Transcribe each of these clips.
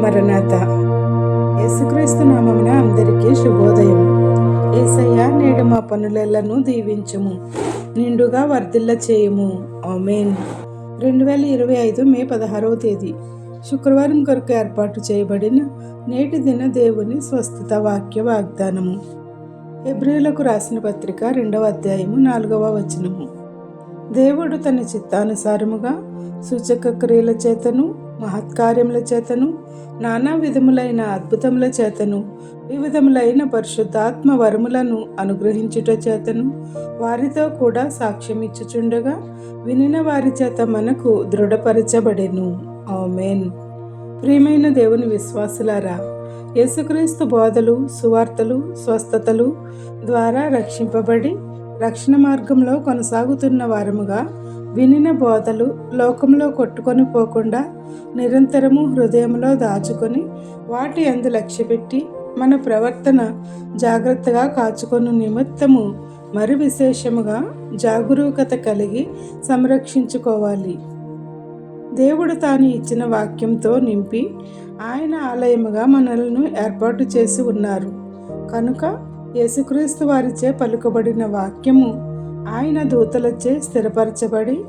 మరణాత. యేసుక్రీస్తు నామమున అందరికీ శుభోదయం ఏసయ్య నేడు మా పనులెల్లను దీవించుము. నిండుగా వర్ధిల్ల చేయము. ఆమెన్. రెండు వేల ఇరవై ఐదు మే పదహారవ తేదీ. శుక్రవారం కొరకు ఏర్పాటు చేయబడిన నేటి దిన దేవుని స్వస్థత వాక్య వాగ్దానము. ఎబ్రిలకు రాసిన పత్రిక రెండవ అధ్యాయము నాలుగవ వచనము. దేవుడు తన చిత్తానుసారముగా సూచక క్రియల చేతను మహత్కార్యముల చేతను నానా విధములైన అద్భుతముల చేతను వివిధములైన పరిశుద్ధాత్మ వరములను అనుగ్రహించుట చేతను వారితో కూడా సాక్ష్యం ఇచ్చుచుండగా వినిన వారి చేత మనకు దృఢపరచబడెను. ఆమెన్. ప్రియమైన దేవుని విశ్వాసులారా యేసుక్రీస్తు బోధలు సువార్తలు స్వస్థతలు ద్వారా రక్షింపబడి రక్షణ మార్గంలో కొనసాగుతున్న వారముగా వినిన బోధలు లోకంలో కొట్టుకొని పోకుండా నిరంతరము హృదయంలో దాచుకొని వాటి అందు లక్ష్యపెట్టి మన ప్రవర్తన జాగ్రత్తగా కాచుకొని నిమిత్తము మరి విశేషముగా జాగరూకత కలిగి సంరక్షించుకోవాలి. దేవుడు తాను ఇచ్చిన వాక్యంతో నింపి ఆయన ఆలయముగా మనలను ఏర్పాటు చేసి ఉన్నారు. కనుక యేసుక్రీస్తు వారిచే పలుకబడిన వాక్యము ఆయన దూతలచే స్థిరపరచబడి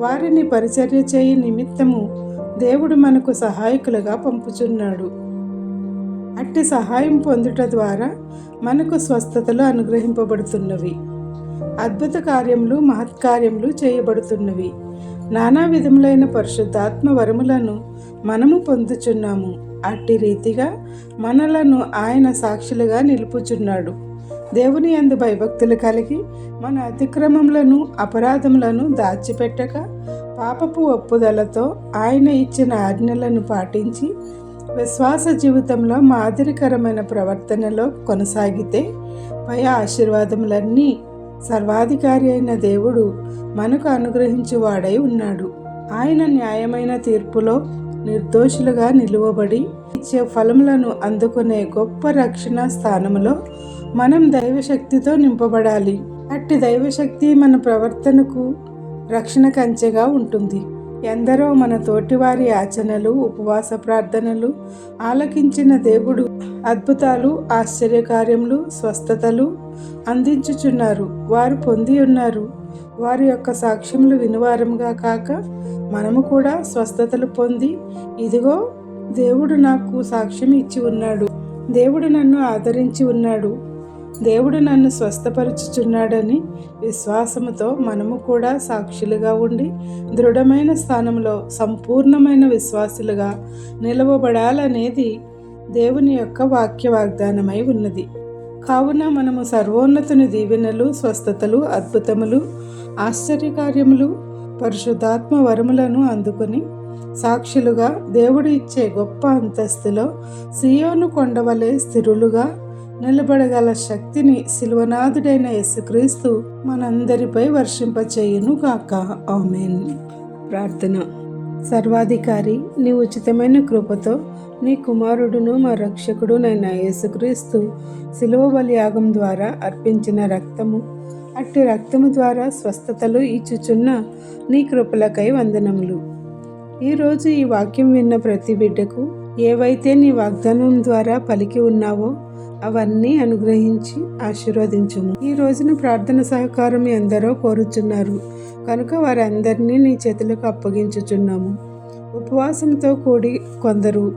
వారిని పరిచర్య చేయి నిమిత్తము దేవుడు మనకు సహాయకులుగా పంపుచున్నాడు. అట్టి సహాయం పొందుట ద్వారా మనకు స్వస్థతలు అనుగ్రహింపబడుతున్నవి. అద్భుత కార్యములు మహత్కార్యములు చేయబడుతున్నవి. నానా విధములైన పరిశుద్ధాత్మ వరములను మనము పొందుచున్నాము. అట్టి రీతిగా మనలను ఆయన సాక్షులుగా నిలుపుచున్నాడు. దేవుని అందు భయభక్తులు కలిగి మన అతిక్రమములను అపరాధములను దాచిపెట్టక పాపపు ఒప్పుదలతో ఆయన ఇచ్చిన ఆజ్ఞలను పాటించి విశ్వాస జీవితంలో మాదిరికరమైన ప్రవర్తనలో కొనసాగితే పై ఆశీర్వాదములన్నీ సర్వాధికారి అయిన దేవుడు మనకు అనుగ్రహించువాడై ఉన్నాడు. ఆయన న్యాయమైన తీర్పులో నిర్దోషులుగా నిలువబడి ఇచ్చే ఫలములను అందుకునే గొప్ప రక్షణ స్థానములో మనం దైవశక్తితో నింపబడాలి. అట్టి దైవశక్తి మన ప్రవర్తనకు రక్షణ కంచెగా ఉంటుంది. ఎందరో మన తోటివారి ఆచరణలు ఉపవాస ప్రార్థనలు ఆలకించిన దేవుడు అద్భుతాలు ఆశ్చర్యకార్యములు స్వస్థతలు అందించుచున్నారు. వారు పొంది ఉన్నారు. వారి యొక్క సాక్ష్యములు వినివారంగా కాక మనము కూడా స్వస్థతలు పొంది ఇదిగో దేవుడు నాకు సాక్ష్యం ఇచ్చి ఉన్నాడు. దేవుడు నన్ను ఆదరించి ఉన్నాడు. దేవుడు నన్ను స్వస్థపరుచుచున్నాడని విశ్వాసముతో మనము కూడా సాక్షులుగా ఉండి దృఢమైన స్థానంలో సంపూర్ణమైన విశ్వాసులుగా నిలవబడాలనేది దేవుని యొక్క వాక్య వాగ్దానమై ఉన్నది. కావున మనము సర్వోన్నతుని దీవెనలు స్వస్థతలు అద్భుతములు ఆశ్చర్యకార్యములు పరిశుద్ధాత్మ వరములను అందుకొని సాక్షులుగా దేవుడు ఇచ్చే గొప్ప అంతస్తులో సియోను కొండవలే స్థిరులుగా నిలబడగల శక్తిని శిల్వనాథుడైన యేసుక్రీస్తు మనందరిపై వర్షింపచేయును గాక. ఆమెన్. ప్రార్థన. సర్వాధికారి నీ ఉచితమైన కృపతో నీ కుమారుడును మా రక్షకుడు నైన యేసుక్రీస్తు శిలువ బలియాగం ద్వారా అర్పించిన రక్తము అట్టి రక్తము ద్వారా స్వస్థతలు ఇచ్చుచున్న నీ కృపలకై వందనములు. ఈరోజు ఈ వాక్యం విన్న ప్రతి బిడ్డకు ఏవైతే నీ వాగ్దానం ద్వారా పలికి ఉన్నావో అవన్నీ అనుగ్రహించి ఆశీర్వదించుము. ఈ రోజున ప్రార్థన సహకారం ఎందరో కోరుచున్నారు. కనుక వారందరినీ నీ చేతులకు అప్పగించుచున్నాము. ఉపవాసంతో కూడి కొందరు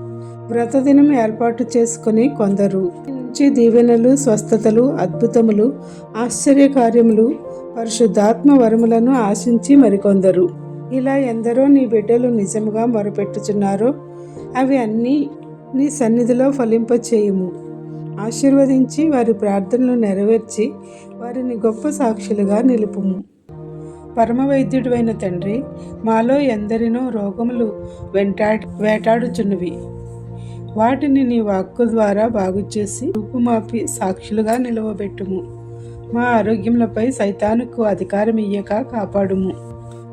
వ్రతదినం ఏర్పాటు చేసుకుని కొందరు నుంచి దీవెనలు స్వస్థతలు అద్భుతములు ఆశ్చర్యకార్యములు పరిశుద్ధాత్మ వరములను ఆశించి మరికొందరు. ఇలా ఎందరో నీ బిడ్డలు నిజముగా మొరపెట్టుచున్నారో అవి అన్నీ నీ సన్నిధిలో ఫలింపచేయుము. ఆశీర్వదించి వారి ప్రార్థనలు నెరవేర్చి వారిని గొప్ప సాక్షులుగా నిలుపుము. పరమవైద్యుడైన తండ్రి మాలో ఎందరినో రోగములు వెంటాడి వేటాడుచున్నవి. వాటిని నీ వాక్కు ద్వారా బాగు చేసి రూపుమాపి సాక్షులుగా నిలవబెట్టుము. మా ఆరోగ్యములపై సైతానుకు అధికారం ఇయ్యక కాపాడుము.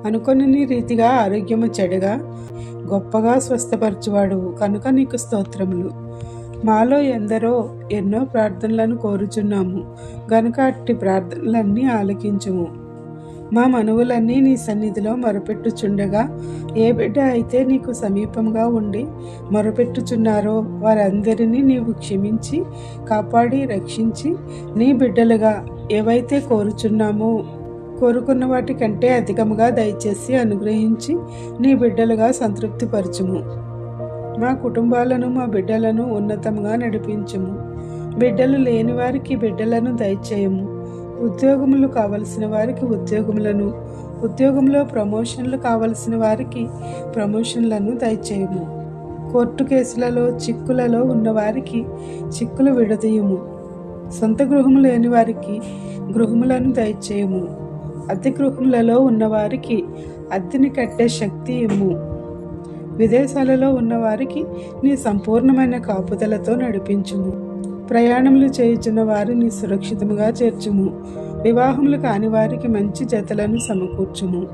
అనుకుని రీతిగా ఆరోగ్యము చెడగా గొప్పగా స్వస్థపరచువాడు కనుక నీకు స్తోత్రములు. మాలో ఎందరో ఎన్నో ప్రార్థనలను కోరుచున్నాము. గనుక అట్టి ప్రార్థనలన్నీ ఆలకించుము. మా మనవులన్నీ నీ సన్నిధిలో మొరపెట్టుచుండగా ఏ బిడ్డ అయితే నీకు సమీపంగా ఉండి మొరపెట్టుచున్నారో వారందరినీ నీవు క్షమించి కాపాడి రక్షించి నీ బిడ్డలుగా ఏవైతే కోరుచున్నామో కోరుకున్న వాటి కంటే అధికముగా దయచేసి అనుగ్రహించి నీ బిడ్డలుగా సంతృప్తిపరచుము. మా కుటుంబాలను మా బిడ్డలను ఉన్నతంగా నడిపించము. బిడ్డలు లేని వారికి బిడ్డలను దయచేయము. ఉద్యోగములు కావలసిన వారికి ఉద్యోగములను ఉద్యోగంలో ప్రమోషన్లు కావలసిన వారికి ప్రమోషన్లను దయచేయము. కోర్టు కేసులలో చిక్కులలో ఉన్నవారికి చిక్కులు విడదీయము. సొంత గృహము లేని వారికి గృహములను దయచేయము. అద్దె గృహములలో ఉన్నవారికి అద్దెని కట్టే శక్తి ఇమ్ము. విదేశాలలో ఉన్నవారికి నీ సంపూర్ణమైన కాపుదలతో నడిపించుము. ప్రయాణములు చేయుచున్న వారిని సురక్షితముగా చేర్చుము. వివాహములు కాని వారికి మంచి జతలను సమకూర్చుము.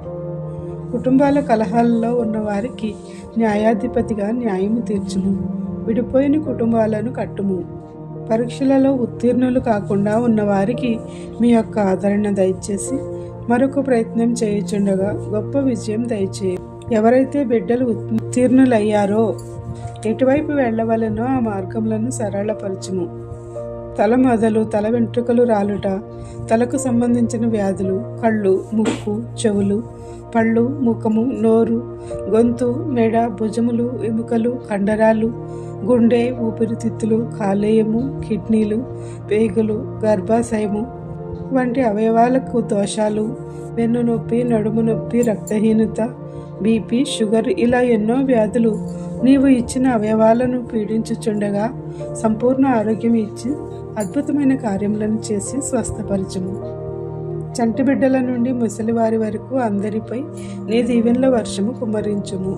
కుటుంబాల కలహాలలో ఉన్నవారికి న్యాయాధిపతిగా న్యాయము తీర్చుము. విడిపోయిన కుటుంబాలను కట్టుము. పరీక్షలలో ఉత్తీర్ణులు కాకుండా ఉన్నవారికి మీ యొక్క ఆదరణ దయచేసి మరొక ప్రయత్నం చేయుచుండగా గొప్ప విజయం దయచేయి. ఎవరైతే బిడ్డలు ఉత్తీర్ణులయ్యారో ఎటువైపు వెళ్ళవలనో ఆ మార్గములను సరళపరచుము. తల మొదలు తల వెంట్రుకలు రాలుట తలకు సంబంధించిన వ్యాధులు కళ్ళు ముక్కు చెవులు పళ్ళు ముఖము నోరు గొంతు మెడ భుజములు ఎముకలు కండరాలు గుండె ఊపిరితిత్తులు కాలేయము కిడ్నీలు పేగులు గర్భాశయము వంటి అవయవాలకు దోషాలు వెన్ను నొప్పి నడుము నొప్పి రక్తహీనత బీపీ షుగర్ ఇలా ఎన్నో వ్యాధులు నీవు ఇచ్చిన అవయవాలను పీడించుచుండగా సంపూర్ణ ఆరోగ్యం ఇచ్చి అద్భుతమైన కార్యములను చేసి స్వస్థపరచము. చంటి బిడ్డల నుండి ముసలివారి వరకు అందరిపై నీ దీవెనల వర్షము కుమ్మరించుము.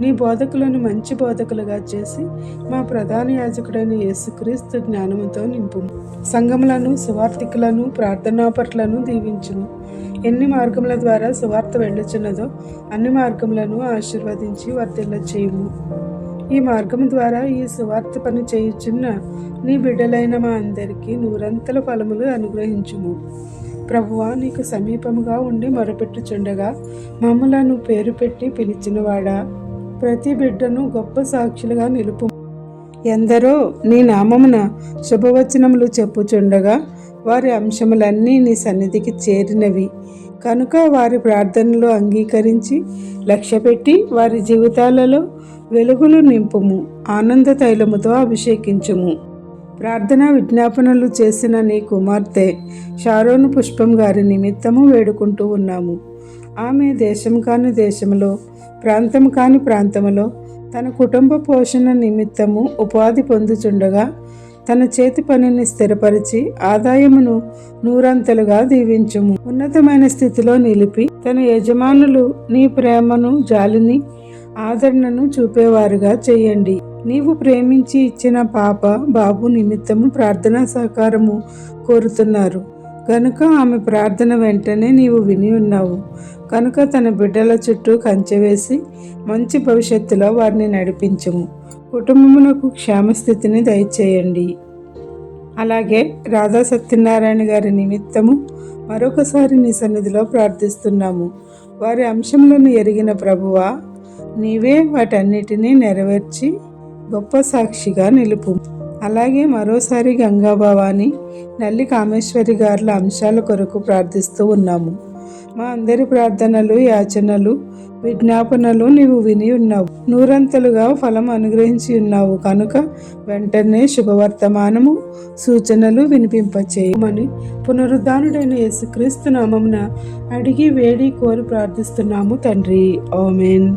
నీ బోధకులను మంచి బోధకులుగా చేసి మా ప్రధాన యాజకుడైన యేసుక్రీస్తు జ్ఞానముతో నింపు సంఘములను సువార్థికులను ప్రార్థనాపట్లను దీవించును ఎన్ని మార్గముల ద్వారా సువార్త వెళ్ళుచున్నదో అన్ని మార్గములను ఆశీర్వదించి వర్తిల్ల చేయము. ఈ మార్గం ద్వారా ఈ సువార్త పని చేయుచున్న నీ బిడ్డలైన మా అందరికీ నూరంతల ఫలములు అనుగ్రహించుము. ప్రభువా నీకు సమీపముగా ఉండి మొరపెట్టుచుండగా మమ్మలను పేరు పెట్టి పిలిచినవాడా? ప్రతి బిడ్డను గొప్ప సాక్షులుగా నిలుపు. ఎందరో నీ నామమున శుభవచనములు చెప్పుచుండగా వారి అంశములన్నీ నీ సన్నిధికి చేరినవి. కనుక వారి ప్రార్థనలు అంగీకరించి లక్ష్యపెట్టి వారి జీవితాలలో వెలుగులు నింపుము. ఆనంద తైలముతో అభిషేకించుము. ప్రార్థన విజ్ఞాపనలు చేసిన నీ కుమార్తె షారోను పుష్పం గారి నిమిత్తము వేడుకుంటూ ఉన్నాము. ఆమె దేశం కాని దేశంలో ప్రాంతం కాని ప్రాంతములో తన కుటుంబ పోషణ నిమిత్తము ఉపాధి పొందుచుండగా తన చేతి పనిని స్థిరపరిచి ఆదాయమును నూరంతలుగా దీవించుము. ఉన్నతమైన స్థితిలో నిలిపి తన యజమానులు నీ ప్రేమను జాలిని ఆదరణను చూపేవారుగా చేయండి. నీవు ప్రేమించి ఇచ్చిన పాప బాబు నిమిత్తము ప్రార్థనా సహకారము కోరుతున్నారు. కనుక ఆమె ప్రార్థన వెంటనే నీవు విని ఉన్నావు. కనుక తన బిడ్డల చుట్టూ కంచె వేసి మంచి భవిష్యత్తులో వారిని నడిపించము. కుటుంబమునకు క్షేమస్థితిని దయచేయండి. అలాగే రాధా సత్యనారాయణ గారి నిమిత్తము మరొకసారి నీ సన్నిధిలో ప్రార్థిస్తున్నాము. వారి అంశములను ఎరిగిన ప్రభువా నీవే వాటన్నిటినీ నెరవేర్చి గొప్ప సాక్షిగా నిలుపు. అలాగే మరోసారి గంగాభవాని నల్లి కామేశ్వరి గారుల అంశాల కొరకు ప్రార్థిస్తూ ఉన్నాము. మా అందరి ప్రార్థనలు యాచనలు విజ్ఞాపనలు నీవు విని ఉన్నావు. నూరంతలుగా ఫలం అనుగ్రహించి ఉన్నావు కనుక వెంటనే శుభవర్తమానము సూచనలు వినిపింపచేయమని పునరుద్ధానుడైన యేసుక్రీస్తు నామమున అడిగి వేడి కోరి ప్రార్థిస్తున్నాము తండ్రి. ఓమెన్